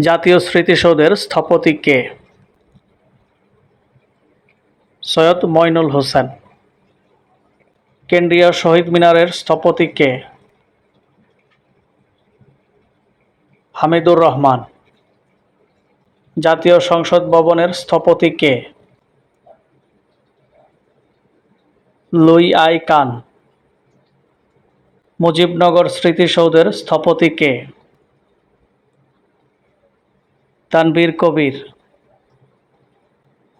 জাতীয় স্মৃতিসৌধের স্থপতি কে? সৈয়দ মইনুল হোসেন। কেন্দ্রীয় শহীদ মিনারের স্থপতি কে? হামিদুর রহমান। জাতীয় সংসদ ভবনের স্থপতি কে? লুই আই কান। মুজিবনগর স্মৃতিসৌধের স্থপতি কে? তানবীর কবির।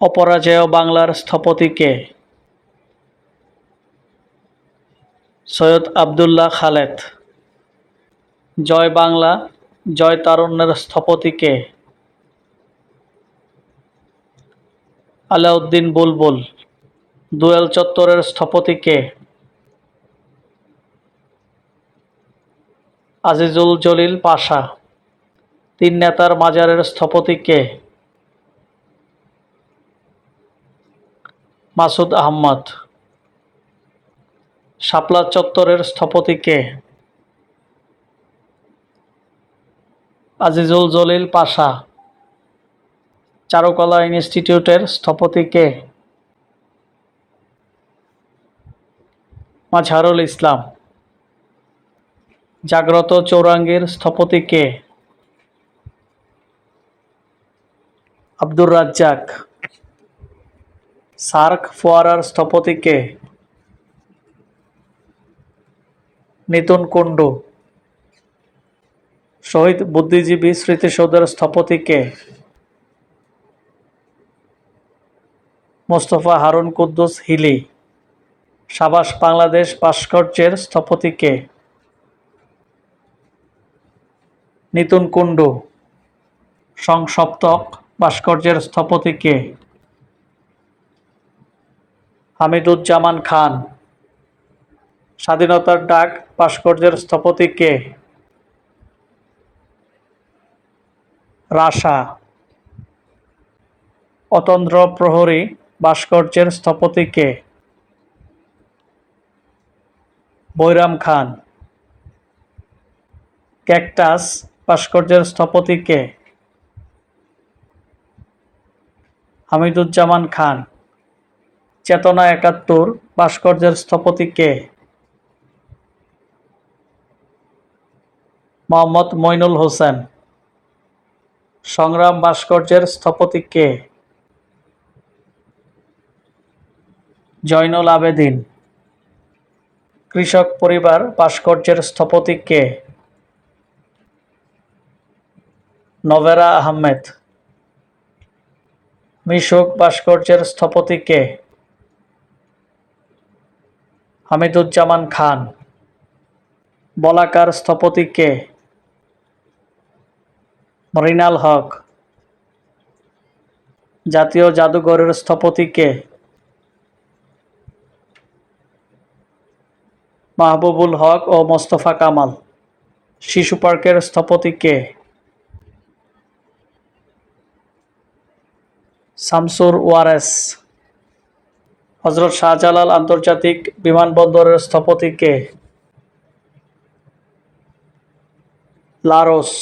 অপরাজেয় বাংলার স্থপতি কে? সৈয়দ আবদুল্লাহ খালেদ। জয় বাংলা, জয় স্থপতি কে? আলাউদ্দিন বুলবুল, দুয়েল চত্বরের স্থপতি কে? আজিজুল জলিল পাশা। তিন নেতার মাজারের স্থপতি কে? মাসুদ আহমদ। শাপলা চত্বরের স্থপতি কে? আজিজুল জলিল পাশা। চারুকলা ইনস্টিটিউটের স্থপতি কে? মাঝারুল ইসলাম। জাগ্রত চৌরাঙ্গীর স্থপতি কে? আব্দুর রাজ্জাক, সার্ক ফোয়ারার স্থপতি কে নিতুন কুণ্ডু, শহীদ বুদ্ধিজীবী স্মৃতিসৌধের স্থপতি কে মোস্তফা হারুন কুদ্দুস হিলি সাবাস বাংলাদেশ ভাস্কর্যের স্থপতি কে নিতুন কুণ্ডু, সংসপ্তক ভাস্কর্যের স্থপতি কে? হামিদুজ্জামান খান। স্বাধীনতার ডাক ভাস্কর্যের স্থপতি কে? রাশা। অতন্দ্র প্রহরী ভাস্কর্যের স্থপতি কে? বৈরাম খান। ক্যাকটাস ভাস্কর্যের স্থপতি কে? হামিদুজ্জামান খান। চেতনা একাত্তর, ভাস্কর্যের স্থপতি কে? মোহাম্মদ মইনুল হোসেন। সংগ্রাম ভাস্কর্যের স্থপতি কে? জয়নুল আবেদিন। কৃষক পরিবার ভাস্কর্যের স্থপতি কে? নভেরা আহমেদ। মিশুক ভাস্কর্যের স্থপতি কে? হামিদুজ্জামান খান। বলাকার স্থপতি কে? মরিনাল হক। জাতীয় জাদুঘরের স্থপতি কে? মাহবুবুল হক ও মোস্তফা কামাল। শিশু পার্কের স্থপতি কে? শামসুর ওয়ারেস। হজরত শাহজালাল আন্তর্জাতিক বিমানবন্দরের স্থপতিকে লারোস।